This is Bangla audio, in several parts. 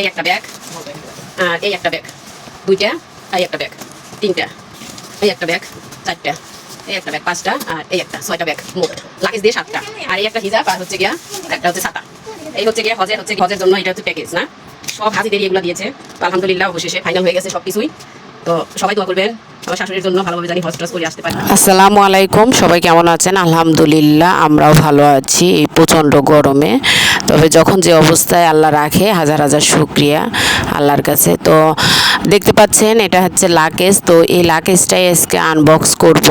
এই একটা ব্যাগ আর এই একটা ব্যাগ দুইটা এই একটা ব্যাগ তিনটা এই একটা ব্যাগ চারটা এই একটা ব্যাগ পাঁচটা আর এই একটা ছয়টা ব্যাগ মোট লাগেজ দিয়ে সাতটা আর এই একটা হিজাব আর হচ্ছে গিয়া একটা হচ্ছে ছাতা এই হচ্ছে গিয়া হজের হচ্ছে হজের জন্য এটা হচ্ছে প্যাকেজ না সব হাজি হাজিদের এগুলো দিয়েছে তো আলহামদুলিল্লাহ অবশেষে ফাইনাল হয়ে গেছে সব কিছুই তো সবাই দোয়া করবেন শাশুড়ির জন্য জানি হজ করে আসতে পারি আসসালামু আলাইকুম সবাই কেমন আছেন আলহামদুলিল্লাহ আমরাও ভালো আছি এই প্রচণ্ড গরমে তবে যখন যে অবস্থায় আল্লাহ রাখে, হাজার হাজার শুক্রিয়া আল্লাহর কাছে। তো দেখতে পাচ্ছেন, এটা হচ্ছে লাকেজ তো এই লাকেজটাই আজকে আনবক্স করব।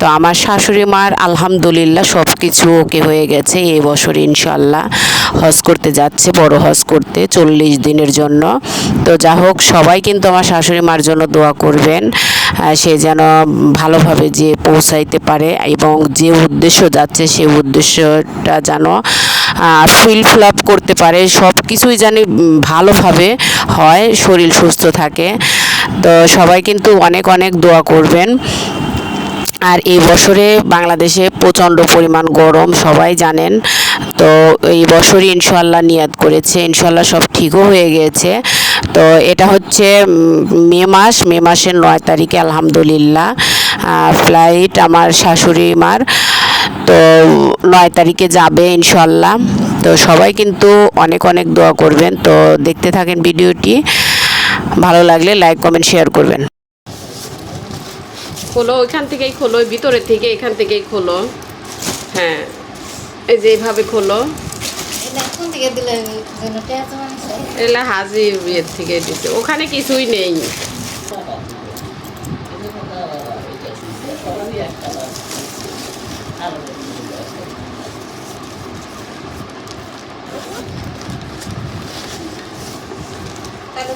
তো আমার শাশুড়ি মার আলহামদুলিল্লাহ সব কিছু ওকে হয়ে গেছে। এই বছর ইনশাল্লাহ হজ করতে যাচ্ছে, বড় হজ করতে চল্লিশ দিনের জন্য। তো যা হোক সবাই কিন্তু আমার শাশুড়ি মার জন্য দোয়া করবেন। সে যেন ভালোভাবে যে পৌঁছাইতে পারে এবং যে উদ্দেশ্য যাচ্ছে সে উদ্দেশ্যটা যেন ফিল ফিল আপ করতে পারে। সব কিছুই উম, ভালোভাবে হয় শরীর সুস্থ থাকে। তো সবাই কিন্তু অনেক অনেক দোয়া করবেন। আর এই বছরে বাংলাদেশে প্রচণ্ড পরিমাণ গরম সবাই জানেন। তো এই বছরই ইনশাল্লাহ নিয়াদ করেছে। ইনশাল্লাহ সব ঠিকও হয়ে গিয়েছে তো এটা হচ্ছে মে মাস, মে মাসের নয় তারিখে আলহামদুলিল্লাহ। ফ্লাইট আমার শাশুড়ি মার। তো নয় তারিখে যাবে ইনশাল্লাহ তো সবাই কিন্তু অনেক অনেক দোয়া করবেন। তো দেখতে থাকেন ভিডিওটি। ভালো লাগলে লাইক, কমেন্ট, শেয়ার করবেন। খোলো, ওইখান থেকেই খোলো ভিতরের থেকে এখান থেকেই খোলো। হ্যাঁ এই যে এইভাবে খোলো। এলা হাজি ইয়ের থেকে দিতে ওখানে কিছুই নেই।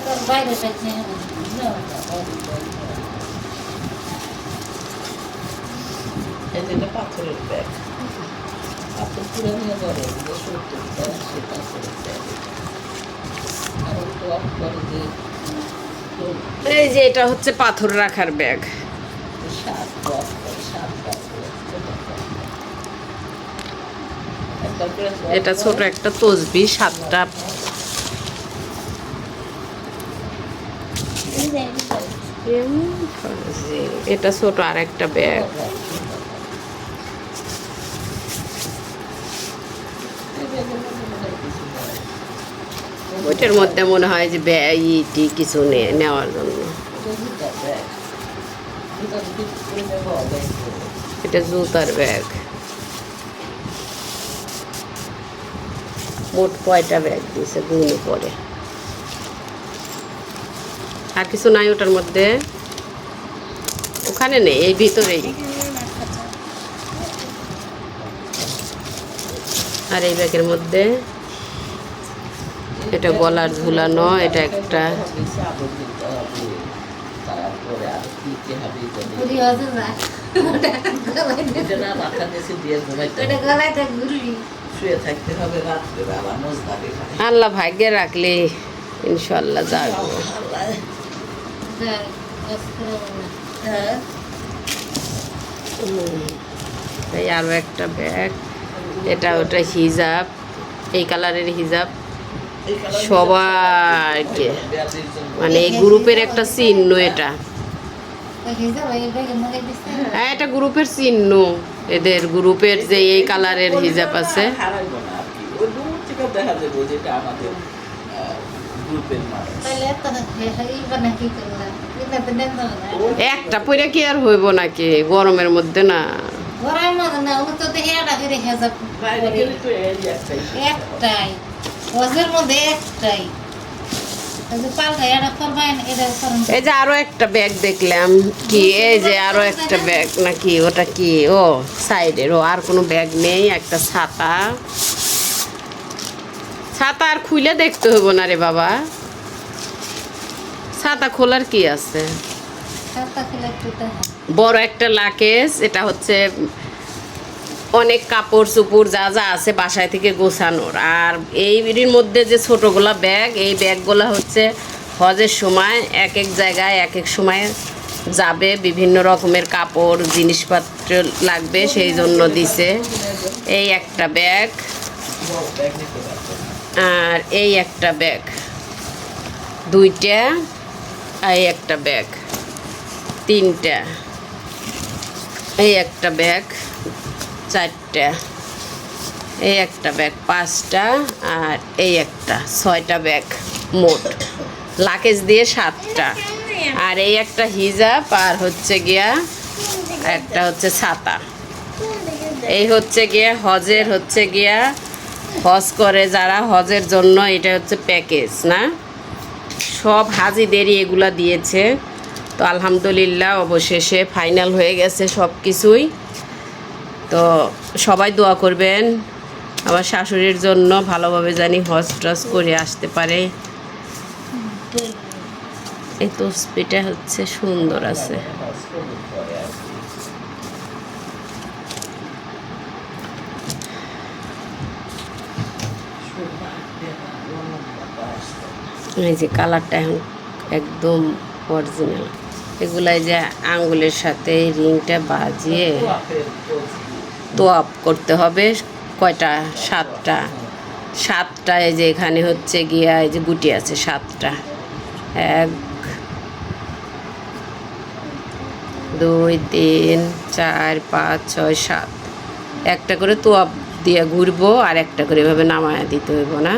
তো বাইরে পাথরের ব্যাগ পাথর পুরো নিয়ে ধরে যে সত্তর ব্যাগ সে পাথরের ব্যাগ আর একটু অফ করে যে এই যে এটা হচ্ছে পাথর রাখার ব্যাগ। এটা ছোট একটা তসবি সাতটা। এটা ছোট আর একটা ব্যাগ। ওইটার মধ্যে মনে হয় যে ইটি কিছু নে- নেওয়ার জন্য। এটা জুতার ব্যাগ। মোট কয়টা ব্যাগ দিয়েছে গুনে পরে? আর কিছু নাই ওটার মধ্যে? ওখানে নেই, এই ভিতরেই। আর এই ব্যাগের মধ্যে এটা গলার ঝুলানো, এটা একটা। আর আল্লাহ ভাগ্যে রাখলে ইনশাল্লাহ যাব এই আরও একটা ব্যাগ। এটা ওটা হিজাব এই কালারের হিজাব। সবাইকে। মানে এই গ্রুপের একটা চিহ্ন এটা। হ্যাঁ এটা গ্রুপের চিহ্ন। এদের গ্রুপের যে এই কালারের হিজাব আছে। একটা পরে কি আর হইব নাকি? গরমের মধ্যে না। তো এই একটাই। একটাই। ওজের মধ্যে একটাই। এই যে আরও একটা ব্যাগ দেখলাম। কি এই যে আরও একটা ব্যাগ নাকি ওটা কি? ও সাইডের ও আর কোনো ব্যাগ নেই একটা ছাতা। ছাতা আর খুলে দেখতে হইব না রে বাবা। ছাতা খোলার কি আছে সাতটা খেলে একটু দেখা বড় একটা লাকেজ, এটা হচ্ছে অনেক কাপড় চুপড় যা যা আছে বাসায় থেকে গোছানোর। আর এই এর মধ্যে যে ছোটোগুলা ব্যাগ, এই ব্যাগগুলো হচ্ছে হজের সময় এক এক জায়গায় এক এক সময় যাবে, বিভিন্ন রকমের কাপড়, জিনিসপত্র লাগবে, সেই জন্য দিছে। এই একটা ব্যাগ। আর এই একটা ব্যাগ। দুইটা, এই একটা ব্যাগ। তিনটা। এই একটা ব্যাগ চারটা। এই একটা ব্যাগ পাঁচটা আর এই একটা, ছয়টা ব্যাগ মোট। লাকেজ দিয়ে সাতটা। আর এই একটা হিজাব আর হচ্ছে গিয়া একটা হচ্ছে ছাতা। এই হচ্ছে গিয়া হজের হচ্ছে গিয়া হজ করে যারা হজের জন্য, এটা হচ্ছে প্যাকেজ না? সব হাজিদেরই এগুলা দিয়েছে। তো আলহামদুলিল্লাহ, অবশেষে ফাইনাল হয়ে গেছে সব কিছুই তো সবাই দোয়া করবেন, আমার শাশুড়ির জন্য ভালোভাবে জানি হজ টজ করে আসতে পারে। এই তসবিটা হচ্ছে সুন্দর আছে। এই যে কালারটা এখন একদম অরিজিনাল এগুলাই যে আঙ্গুলের সাথে রিংটা বাজিয়ে তোয়াপ করতে হবে, কয়টা? সাতটা। সাতটা, এই যে এখানে হচ্ছে গিয়া, এই যে গুটি আছে, সাতটা। এক, দুই, তিন, চার, পাঁচ, ছয়, সাত। একটা করে তোয়াপ দিয়ে ঘুরবো আর একটা করে এভাবে নামায়া দিতে হইব না।